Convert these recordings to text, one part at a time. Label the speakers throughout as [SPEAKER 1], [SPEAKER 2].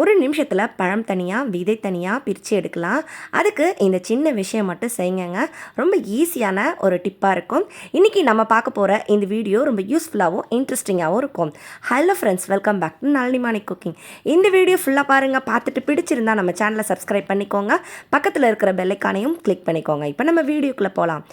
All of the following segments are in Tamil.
[SPEAKER 1] ஒரு நிமிஷத்தில் பழம் தனியாக விதை தனியாக பிரித்து எடுக்கலாம். அதுக்கு இந்த சின்ன விஷயம் மட்டும் செய்யுங்க. ரொம்ப ஈஸியான ஒரு டிப்பாக இருக்கும். இன்றைக்கி நம்ம பார்க்க போகிற இந்த வீடியோ ரொம்ப யூஸ்ஃபுல்லாகவும் இன்ட்ரெஸ்டிங்காகவும் இருக்கும். Hello friends welcome back to Nalinimani cooking. இந்த வீடியோ ஃபுல்லாக பாருங்கள் பார்த்துட்டு பிடிச்சிருந்தா நம்ம சேனலை சப்ஸ்கிரைப் பண்ணிக்கோங்க. பக்கத்தில் இருக்கிற பெல்லைக்கானையும் கிளிக் பண்ணிக்கோங்க. இப்போ நம்ம வீடியோக்குள்ளே போகலாம்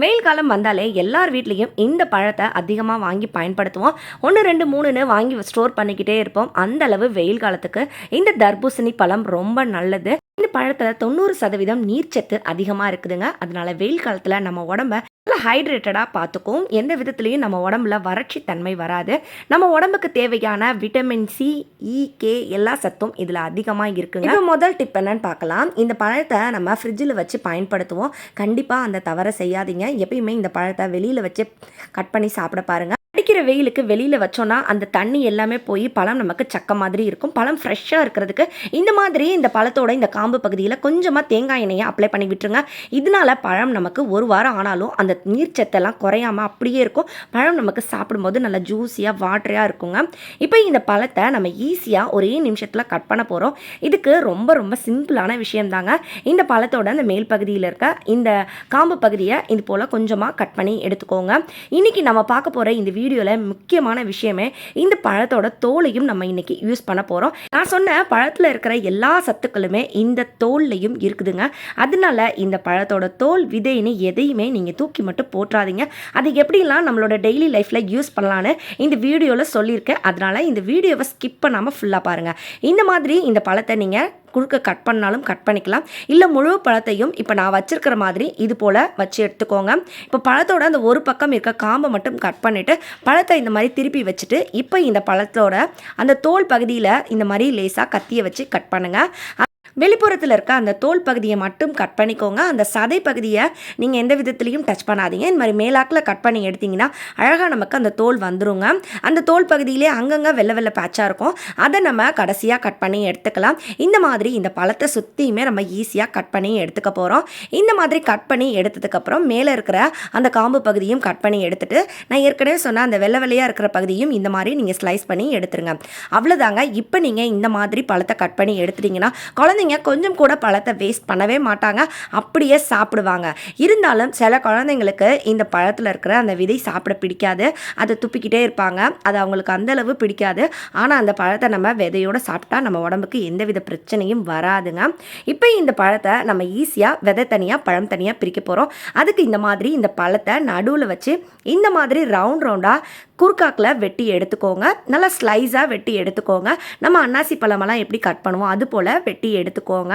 [SPEAKER 1] வெயில் காலம் வந்தாலே எல்லார் வீட்லேயும் இந்த பழத்தை அதிகமாக வாங்கி பயன்படுத்துவோம். ஒன்று ரெண்டு மூணுன்னு வாங்கி ஸ்டோர் பண்ணிக்கிட்டே இருப்போம். அந்த அளவு வெயில் காலத்துக்கு இந்த தர்பூசணி பழம் ரொம்ப நல்லது. இந்த பழத்தில் தொண்ணூறு சதவீதம் நீர்ச்சத்து அதிகமாக இருக்குதுங்க. அதனால வெயில் காலத்தில் நம்ம உடம்ப ஹைட்ரேட்டடாக பார்த்துக்கும். எந்த விதத்துலேயும் நம்ம உடம்புல வறட்சி தன்மை வராது. நம்ம உடம்புக்கு தேவையான விட்டமின் சி இ கே எல்லா சத்தும் இதில் அதிகமாக இருக்குங்க. இப்போ முதல் டிப் என்னன்னு பார்க்கலாம். இந்த பழத்தை நம்ம ஃப்ரிட்ஜில் வச்சு பயன்படுத்துவோம். கண்டிப்பாக அந்த தவறை செய்யாதீங்க. எப்பயுமே இந்த பழத்தை வெளியில் வச்சு கட் பண்ணி சாப்பிட பாருங்கள் அடிக்கிற வெயிலுக்கு வெளியில் வச்சோன்னா அந்த தண்ணி எல்லாமே போய் பழம் நமக்கு சக்க மாதிரி இருக்கும். பழம் ஃப்ரெஷ்ஷாக இருக்கிறதுக்கு இந்த மாதிரி இந்த பழத்தோட இந்த காம்பு பகுதியில் கொஞ்சமாக தேங்காய் எண்ணெயை அப்ளை பண்ணி விட்டுருங்க. இதனால பழம் நமக்கு ஒரு வாரம் ஆனாலும் அந்த நீர்ச்சத்தெல்லாம் குறையாம அப்படியே இருக்கும். பழம் நமக்கு சாப்பிடும்போது நல்லா ஜூஸியாக வாட்டரியாக இருக்குங்க. இப்போ இந்த பழத்தை நம்ம ஈஸியாக ஒரே நிமிஷத்தில் கட் பண்ண போகிறோம் இதுக்கு ரொம்ப ரொம்ப சிம்பிளான விஷயம்தாங்க. இந்த பழத்தோட அந்த மேல் பகுதியில் இருக்க இந்த காம்பு பகுதியை இது போல் கொஞ்சமாக கட் பண்ணி எடுத்துக்கோங்க. இன்னைக்கு நம்ம பார்க்க போகிற இந்த வீடியோ வீடியோவில் முக்கியமான விஷயமே இந்த பழத்தோட தோலையும் நம்ம இன்றைக்கி யூஸ் பண்ண போகிறோம் நான் சொன்ன பழத்தில் இருக்கிற எல்லா சத்துக்களுமே இந்த தோல்லையும் இருக்குதுங்க. அதனால இந்த பழத்தோட தோல் விதைன்னு எதையுமே நீங்கள் தூக்கி மட்டும் போட்டுறாதீங்க அது எப்படிலாம் நம்மளோட டெய்லி லைஃப்பில் யூஸ் பண்ணலான்னு இந்த வீடியோவில் சொல்லியிருக்கேன். அதனால் இந்த வீடியோவை ஸ்கிப் பண்ணாமல் ஃபுல்லாக பாருங்கள் இந்த மாதிரி இந்த பழத்தை நீங்கள் குறுக்க கட் பண்ணாலும் கட் பண்ணிக்கலாம். இல்லை முழு பழத்தையும் இப்போ நான் வச்சிருக்கிற மாதிரி இது போல் வச்சு எடுத்துக்கோங்க. இப்போ பழத்தோட அந்த ஒரு பக்கம் இருக்க காம்பை மட்டும் கட் பண்ணிவிட்டு பழத்தை இந்த மாதிரி திருப்பி வச்சுட்டு இப்போ இந்த பழத்தோட அந்த தோல் பகுதியில் இந்த மாதிரி லேசாக கத்தியை வச்சு கட் பண்ணுங்கள் வெளிப்புறத்தில் இருக்க அந்த தோல் பகுதியை மட்டும் கட் பண்ணிக்கோங்க. அந்த சதை பகுதியை நீங்கள் எந்த விதத்துலையும் டச் பண்ணாதீங்க. இந்த மாதிரி மேலாக்கில் கட் பண்ணி எடுத்தீங்கன்னா அழகாக நமக்கு அந்த தோல் வந்துருங்க. அந்த தோல் பகுதியிலே அங்கங்கே வெள்ளை வெள்ளை பேட்சாக இருக்கும். அதை நம்ம கடைசியாக கட் பண்ணி எடுத்துக்கலாம். இந்த மாதிரி இந்த பழத்தை சுற்றியுமே நம்ம ஈஸியாக கட் பண்ணி எடுத்துக்க போகிறோம் இந்த மாதிரி கட் பண்ணி எடுத்ததுக்கப்புறம் மேலே இருக்கிற அந்த காம்பு பகுதியும் கட் பண்ணி எடுத்துட்டு நான் ஏற்கனவே சொன்ன அந்த வெள்ளை வெள்ளையாக இருக்கிற பகுதியும் இந்த மாதிரி நீங்கள் ஸ்லைஸ் பண்ணி எடுத்துருங்க. அவ்வளோதாங்க இப்போ நீங்கள் இந்த மாதிரி பழத்தை கட் பண்ணி எடுத்துட்டீங்கன்னா குழந்தைங்க கொஞ்சம் கூட பழத்தை வேஸ்ட் பண்ணவே மாட்டாங்க. அப்படியே சாப்பிடுவாங்க. இருந்தாலும் சில குழந்தைங்களுக்கு இந்த பழத்தில் இருக்கிற அந்த விதை சாப்பிட பிடிக்காது. அதை துப்பிக்கிட்டே இருப்பாங்க. அது அவங்களுக்கு அந்தளவு பிடிக்காது. ஆனால் அந்த பழத்தை நம்ம விதையோடு சாப்பிட்டா நம்ம உடம்புக்கு எந்தவித பிரச்சனையும் வராதுங்க. இப்போ இந்த பழத்தை நம்ம ஈஸியாக விதை தனியாக பழம் தனியாக பிரிக்க போகிறோம் அதுக்கு இந்த மாதிரி இந்த பழத்தை நடுவில் வச்சு இந்த மாதிரி ரவுண்ட் ரவுண்டாக குறுக்காக்கில் வெட்டி எடுத்துக்கோங்க. நல்லா ஸ்லைஸாக வெட்டி எடுத்துக்கோங்க. நம்ம அன்னாசி பழமெல்லாம் எப்படி கட் பண்ணுவோம் அது போல் வெட்டி எடுத்துக்கோங்க.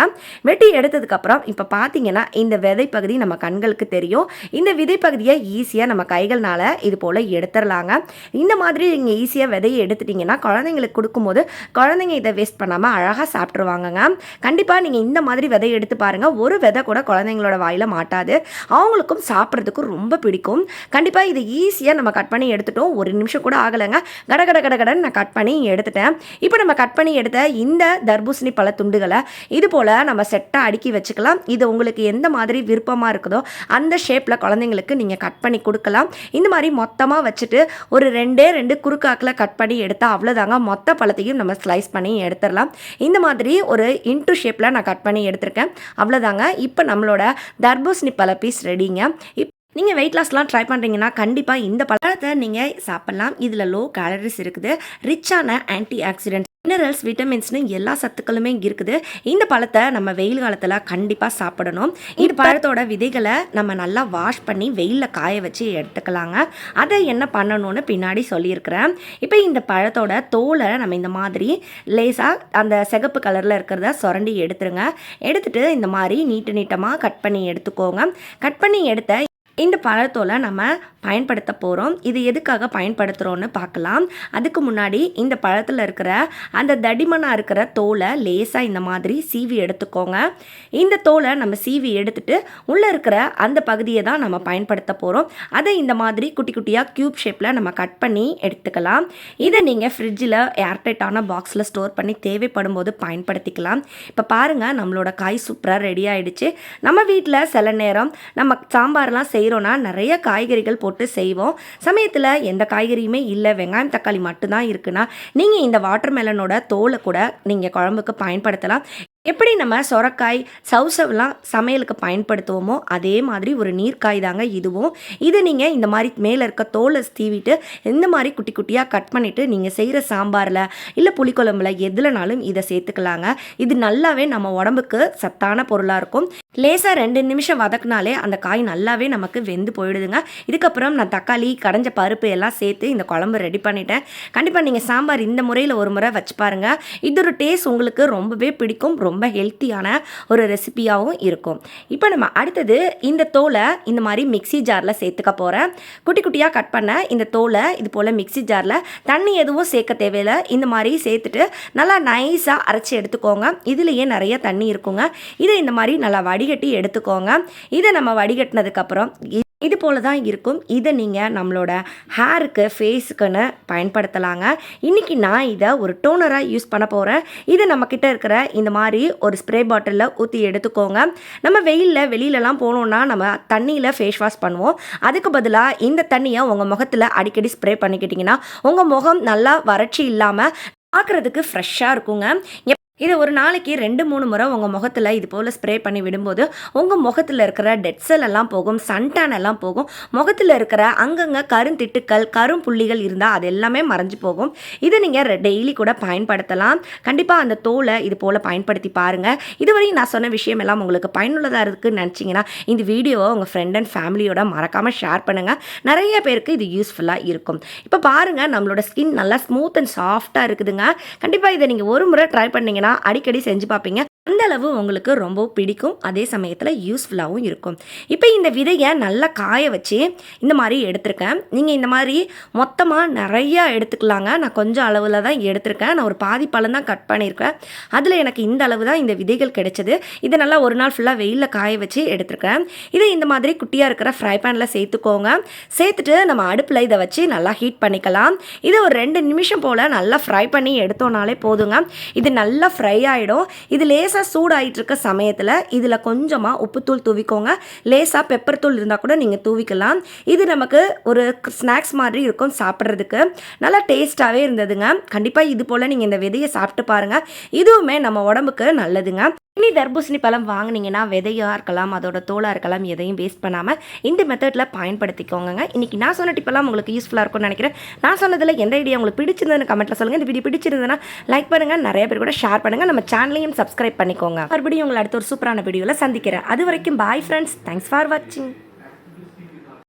[SPEAKER 1] வெட்டி எடுத்ததுக்கப்புறம் இப்போ பார்த்தீங்கன்னா இந்த விதை பகுதி நம்ம கண்களுக்கு தெரியும். இந்த விதை பகுதியை ஈஸியாக நம்ம கைகள்னால இது போல் எடுத்துடலாங்க. இந்த மாதிரி நீங்கள் ஈஸியாக விதையை எடுத்துட்டிங்கன்னா குழந்தைங்களுக்கு கொடுக்கும்போது குழந்தைங்க இதை வேஸ்ட் பண்ணாமல் அழகாக சாப்பிட்ருவாங்கங்க கண்டிப்பாக நீங்கள் இந்த மாதிரி விதை எடுத்து பாருங்கள் ஒரு விதை கூட குழந்தைங்களோட வாயில் மாட்டாது. அவங்களுக்கும் சாப்பிட்றதுக்கும் ரொம்ப பிடிக்கும். கண்டிப்பாக இதை ஈஸியாக நம்ம கட் பண்ணி எடுத்துட்டோம். ஒரு நிமிஷம் கூட ஆகலைங்க. கட கட கட கடன்னு நான் கட் பண்ணி எடுத்துட்டேன். இப்போ நம்ம கட் பண்ணி எடுத்த இந்த தர்பூசணி பழ துண்டுகளை இது போல் நம்ம செட்டாக அடுக்கி வச்சுக்கலாம். இது உங்களுக்கு எந்த மாதிரி விருப்பமாக இருக்குதோ அந்த ஷேப்பில் குழந்தைங்களுக்கு நீங்கள் கட் பண்ணி கொடுக்கலாம். இந்த மாதிரி மொத்தமாக வச்சுட்டு ஒரு ரெண்டே ரெண்டு குறுக்காக்கில் கட் பண்ணி எடுத்தால் அவ்வளோதாங்க மொத்த பழத்தையும் நம்ம ஸ்லைஸ் பண்ணி எடுத்துடலாம். இந்த மாதிரி ஒரு இன்ட்டு ஷேப்பில் நான் கட் பண்ணி எடுத்திருக்கேன். அவ்வளோதாங்க இப்போ நம்மளோட தர்பூசணி பழ பீஸ் ரெடிங்க இப் நீங்கள் வெயிட் லாஸ்லாம் ட்ரை பண்ணுறீங்கன்னா கண்டிப்பாக இந்த பழத்தை நீங்கள் சாப்பிட்லாம். இதில் லோ கேலரிஸ் இருக்குது. ரிச்சான ஆன்டி ஆக்சிடென்ட் மினரல்ஸ் விட்டமின்ஸ்னு எல்லா சத்துக்களுமே இருக்குது. இந்த பழத்தை நம்ம வெயில் காலத்தில் கண்டிப்பாக சாப்பிடணும். இந்த பழத்தோட விதைகளை நம்ம நல்லா வாஷ் பண்ணி வெயிலில் காய வச்சு எடுத்துக்கலாங்க. அதை என்ன பண்ணணும்னு பின்னாடி சொல்லியிருக்கிறேன். இப்போ இந்த பழத்தோட தோலை நம்ம இந்த மாதிரி லேசாக அந்த சிகப்பு கலரில் இருக்கிறத சுரண்டி எடுத்துருங்க. எடுத்துட்டு இந்த மாதிரி நீட்டு நீட்டமாக கட் பண்ணி எடுத்துக்கோங்க. கட் பண்ணி எடுத்த இந்த பழத்தோலை நம்ம பயன்படுத்த போகிறோம் இது எதுக்காக பயன்படுத்துகிறோன்னு பார்க்கலாம். அதுக்கு முன்னாடி இந்த பழத்தில் இருக்கிற அந்த தடிமனாக இருக்கிற தோலை லேசாக இந்த மாதிரி சீவி எடுத்துக்கோங்க. இந்த தோலை நம்ம சீவி எடுத்துட்டு உள்ளே இருக்கிற அந்த பகுதியை தான் நம்ம பயன்படுத்த போகிறோம் அதை இந்த மாதிரி குட்டி குட்டியாக க்யூப் ஷேப்பில் நம்ம கட் பண்ணி எடுத்துக்கலாம். இதை நீங்கள் ஃப்ரிட்ஜில் ஏர்டைட்டான பாக்ஸில் ஸ்டோர் பண்ணி தேவைப்படும் போது பயன்படுத்திக்கலாம். இப்போ பாருங்கள் நம்மளோட காய் சூப்பராக ரெடி ஆகிடுச்சு நம்ம வீட்டில் சில நேரம் நம்ம சாம்பார்லாம் செய்ய செய்கிறோன்னா நிறைய காய்கறிகள் போட்டு செய்வோம். சமயத்தில் எந்த காய்கறியுமே இல்லை. வெங்காயம் தக்காளி மட்டும்தான் இருக்குன்னா நீங்கள் இந்த வாட்டர் மெலனோட தோலை கூட நீங்கள் குழம்புக்கு பயன்படுத்தலாம். எப்படி நம்ம சொரக்காய் சவுசவ்லாம் சமையலுக்கு பயன்படுத்துவோமோ அதே மாதிரி ஒரு நீர்க்காய் தாங்க இதுவும். இது நீங்கள் இந்த மாதிரி மேலே இருக்க தோலை தீவிட்டு இந்த மாதிரி குட்டி குட்டியாக கட் பண்ணிவிட்டு நீங்கள் செய்கிற சாம்பாரில் இல்லை புளிக்குழம்புல எதுலனாலும் இதை சேர்த்துக்கலாங்க. இது நல்லாவே நம்ம உடம்புக்கு சத்தான பொருளாக இருக்கும். லேசாக ரெண்டு நிமிஷம் வதக்குனாலே அந்த காய் நல்லாவே நமக்கு வெந்து போயிடுதுங்க. இதுக்கப்புறம் நான் தக்காளி கடைஞ்ச பருப்பு எல்லாம் சேர்த்து இந்த குழம்பு ரெடி பண்ணிட்டேன். கண்டிப்பாக நீங்கள் சாம்பார் இந்த முறையில் ஒரு முறை வச்சு பாருங்கள் இதோட டேஸ்ட் உங்களுக்கு ரொம்பவே பிடிக்கும் ரொம்ப ரொம்ப ஹெல்த்தியான ஒரு ரெசிபியாகவும் இருக்கும். இப்போ நம்ம அடுத்தது இந்த தோலை இந்த மாதிரி மிக்ஸி ஜாரில் சேர்த்துக்க போகிறேன் குட்டி குட்டியாக கட் பண்ண இந்த தோலை இது போல் மிக்ஸி ஜாரில் தண்ணி எதுவும் சேர்க்க தேவையில்லை. இந்த மாதிரி சேர்த்துட்டு நல்லா நைஸாக அரைச்சி எடுத்துக்கோங்க. இதுலேயே நிறைய தண்ணி இருக்குங்க. இதை இந்த மாதிரி நல்லா வடிகட்டி எடுத்துக்கோங்க. இதை நம்ம வடிகட்டினதுக்கப்புறம் இது போல தான் இருக்கும். இதை நீங்கள் நம்மளோட ஹேருக்கு ஃபேஸுக்குன்னு பயன்படுத்தலாங்க. இன்றைக்கி நான் இதை ஒரு டோனராக யூஸ் பண்ண போகிறேன் இது நம்மக்கிட்ட இருக்கிற இந்த மாதிரி ஒரு ஸ்ப்ரே பாட்டிலில் ஊற்றி எடுத்துக்கோங்க. நம்ம வெயிலில் வெளியிலலாம் போனோம்னா நம்ம தண்ணியில் ஃபேஸ் வாஷ் பண்ணுவோம். அதுக்கு பதிலாக இந்த தண்ணியை உங்கள் முகத்தில் அடிக்கடி ஸ்ப்ரே பண்ணிக்கிட்டிங்கன்னா உங்கள் முகம் நல்லா வறட்சி இல்லாமல் பார்க்குறதுக்கு ஃப்ரெஷ்ஷாக இருக்குங்க. இதை ஒரு நாளைக்கு ரெண்டு மூணு முறை உங்கள் முகத்தில் இது போல் ஸ்ப்ரே பண்ணி விடும்போது உங்கள் முகத்தில் இருக்கிற டெட் செல் எல்லாம் போகும் சன்டான் எல்லாம் போகும். முகத்தில் இருக்கிற அங்கங்கே கருந்திட்டுக்கள் கரும் புள்ளிகள் இருந்தால் அது எல்லாமே மறைஞ்சு போகும். இதை நீங்கள் டெய்லி கூட பயன்படுத்தலாம். கண்டிப்பாக அந்த தோலை இது போல் பயன்படுத்தி பாருங்கள் இதுவரையும் நான் சொன்ன விஷயம் எல்லாம் உங்களுக்கு பயனுள்ளதாக இருக்குதுன்னு நினச்சிங்கன்னா இந்த வீடியோவை உங்கள் ஃப்ரெண்ட் அண்ட் ஃபேமிலியோட மறக்காமல் ஷேர் பண்ணுங்கள் நிறைய பேருக்கு இது யூஸ்ஃபுல்லாக இருக்கும். இப்போ பாருங்கள் நம்மளோட ஸ்கின் நல்லா ஸ்மூத் அண்ட் சாஃப்டாக இருக்குதுங்க. கண்டிப்பாக இதை நீங்கள் ஒரு முறை ட்ரை பண்ணிங்கன்னா அடிக்கடி செஞ்சு பார்ப்பீங்க. அந்த அளவு உங்களுக்கு ரொம்ப பிடிக்கும். அதே சமயத்தில் யூஸ்ஃபுல்லாகவும் இருக்கும். இப்போ இந்த விதையை நல்லா காய வச்சு இந்த மாதிரி எடுத்திருக்கேன். நீங்கள் இந்த மாதிரி மொத்தமாக நிறையா எடுத்துக்கலாங்க. நான் கொஞ்சம் அளவில் தான் எடுத்திருக்கேன். நான் ஒரு பாதி பழம் தான் கட் பண்ணியிருக்கேன். அதில் எனக்கு இந்த அளவு தான் இந்த விதைகள் கிடைச்சது. இதை நல்லா ஒரு நாள் ஃபுல்லாக வெயிலில் காய வச்சு எடுத்திருக்கேன். இதை இந்த மாதிரி குட்டியாக இருக்கிற ஃப்ரை பேனில் சேர்த்துக்கோங்க. சேர்த்துட்டு நம்ம அடுப்பில் இதை வச்சு நல்லா ஹீட் பண்ணிக்கலாம். இதை ஒரு ரெண்டு நிமிஷம் போல் நல்லா ஃப்ரை பண்ணி எடுத்தோம்னாலே போதுங்க. இது நல்லா ஃப்ரை ஆகிடும் இது லேசாக சூடாயிட்டு இருக்க சமயத்தில் இதில் கொஞ்சமாக உப்புத்தூள் தூவிக்கோங்க. லேசாக பெப்பர் தூள் இருந்தால் கூட நீங்கள் தூவிக்கலாம். இது நமக்கு ஒரு ஸ்நாக்ஸ் மாதிரி இருக்கும் சாப்பிட்றதுக்கு. நல்லா டேஸ்ட்டாகவே இருந்ததுங்க. கண்டிப்பாக இது போல் நீங்கள் இந்த விதையை சாப்பிட்டு பாருங்கள் இதுவுமே நம்ம உடம்புக்கு நல்லதுங்க. இனி தர்பூசணி பழம் வாங்குனீங்கன்னா விதையாக இருக்கலாம் அதோட தோலாக இருக்கலாம் எதையும் வேஸ்ட் பண்ணாமல் இந்த மெத்தடில் பயன்படுத்திக்கோங்க இன்றைக்கி நான் சொன்ன டிப்பெல்லாம் உங்களுக்கு யூஸ்ஃபுல்லாக இருக்கும்னு நினைக்கிறேன். நான் சொன்னதில் எந்த ஐடியா உங்களுக்கு பிடிச்சிருந்ததுன்னு கமெண்ட்டில் சொல்லுங்கள் இந்த வீடியோ பிடிச்சிருந்ததுன்னா லைக் பண்ணுங்கள் நிறைய பேர் கூட ஷேர் பண்ணுங்கள் நம்ம சேனலையும் சப்ஸ்கிரைப் பண்ணிக்கோங்க. மறுபடியும் உங்களை அடுத்த ஒரு சூப்பரான வீடியோவில் சந்திக்கிறேன். அது வரைக்கும் பாய் ஃப்ரெண்ட்ஸ் தேங்க்ஸ் ஃபார் வாட்சிங்